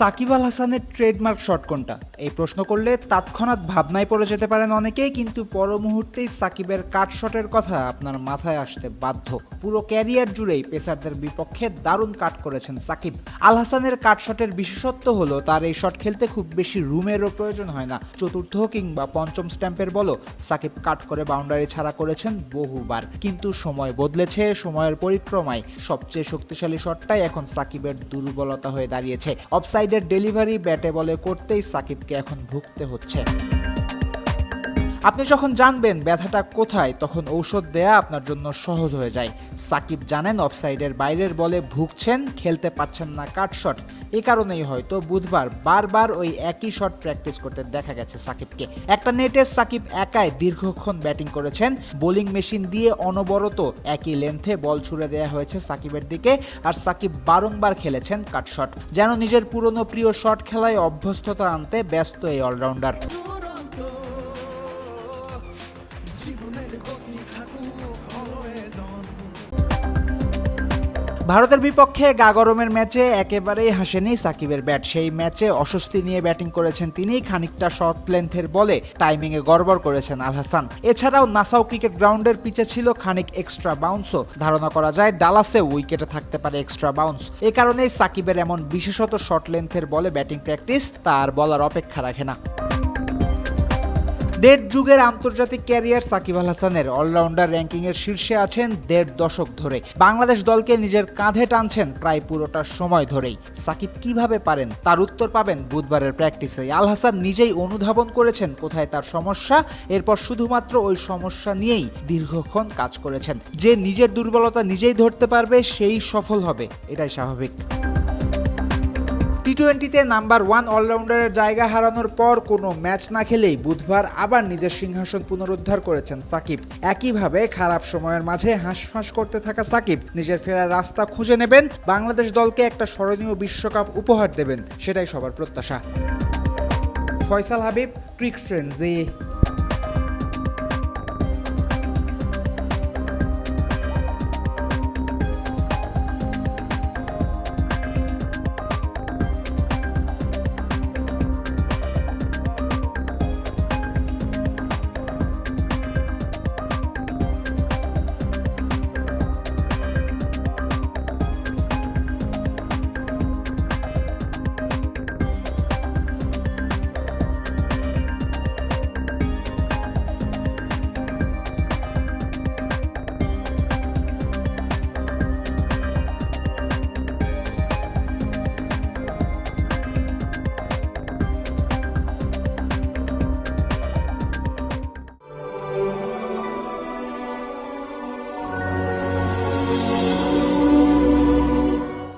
সাকিব আল হাসানের trademark shot কোনটা? এই প্রশ্ন করলে তৎক্ষণাৎ ভাবনায় পড়ে যেতে পারেন অনেকেই, কিন্তু পর মুহূর্তেই সাকিবের কাট শটের কথা আপনার মাথায় আসতে বাধ্য। পুরো ক্যারিয়ার জুড়েই পেসারদের বিপক্ষে দারুণ কাট করেছেন সাকিব। আল হাসানের কাট শটের বিশেষত্ব হলো, তার এই শট খেলতে খুব বেশি রুমেরও প্রয়োজন হয় না। চতুর্থ কিংবা পঞ্চম স্ট্যাম্পের বলো সাকিব কাট করে বাউন্ডারি ছাড়া করেছেন বহুবার। কিন্তু সময় বদলেছে, সময়ের পরিক্রমায় সবচেয়ে শক্তিশালী শটটাই এখন সাকিবের দুর্বলতা হয়ে দাঁড়িয়েছে। অফসাইডের ডেলিভারি ব্যাটে বলে করতেই সাকিবকে এখন ভুগতে হচ্ছে। আপনি যখন জানবেন ব্যথাটা কোথায়, তখন ঔষধ দেয়া আপনার জন্য সহজ হয়ে যায়। সাকিব জানেন, অফসাইডের বাইরের বলে ভুগছেন, খেলতে পাচ্ছেন না কাট শট। এই কারণেই হয়তো বুধবার বারবার ওই একই শট প্র্যাকটিস করতে দেখা গেছে সাকিবকে। একটা নেটে সাকিব একাই দীর্ঘক্ষণ ব্যাটিং করেছেন। বোলিং মেশিন দিয়ে অনবরত একই লেন্থে বল ছুড়ে দেওয়া হয়েছে সাকিবের দিকে, আর সাকিব বারংবার খেলেছেন কাট শট, যেন নিজের পুরনো প্রিয় শট খেলায় অভ্যস্ততা আনতে ব্যস্ত এই অলরাউন্ডার। ভারতের বিপক্ষে গা গরমের ম্যাচে একেবারেই হাসেনি সাকিবের ব্যাট। সেই ম্যাচে অস্বস্তি নিয়ে ব্যাটিং করেছেন তিনি, খানিকটা শর্ট লেন্থের বলে টাইমিংয়ে গড়বড় করেছেন আল হাসান। এছাড়াও নাসাউ ক্রিকেট গ্রাউন্ডের পিচে ছিল খানিক এক্সট্রা বাউন্সও ধারণা করা যায়, ডালাসে উইকেটে থাকতে পারে এক্সট্রা বাউন্স এ কারণেই সাকিবের এমন বিশেষত শর্ট লেন্থের বলে ব্যাটিং প্র্যাকটিস তার বলার অপেক্ষা রাখে না। দেড় যুগের আন্তর্জাতিক ক্যারিয়ার সাকিব আল হাসানের অলরাউন্ডার র্যাঙ্কিংয়ের শীর্ষে আছেন দেড় দশক ধরে। বাংলাদেশ দলকে নিজের কাঁধে টানছেন প্রায় পুরোটা সময় ধরেই। সাকিব কীভাবে পারেন তার উত্তর পাবেন বুধবারের প্র্যাকটিসে। আল হাসান নিজেই অনুধাবন করেছেন কোথায় তার সমস্যা, এরপর শুধুমাত্র ওই সমস্যা নিয়েই দীর্ঘক্ষণ কাজ করেছেন। যে নিজের দুর্বলতা নিজেই ধরতে পারবে, সেই সফল হবে, এটাই স্বাভাবিক। টি টোয়েন্টিতে নাম্বার ওয়ান অলরাউন্ডারের জায়গা হারানোর পর কোনো ম্যাচ না খেলেই বুধবার আবার নিজের সিংহাসন পুনরুদ্ধার করেছেন সাকিব। একইভাবে খারাপ সময়ের মাঝে হাঁসফাঁস করতে থাকা সাকিব নিজের ফেরার রাস্তা খুঁজে নেবেন, বাংলাদেশ দলকে একটা স্মরণীয় বিশ্বকাপ উপহার দেবেন, সেটাই সবার প্রত্যাশা। ফয়সাল হাবিব, ক্রিক ফ্রেন্ডজি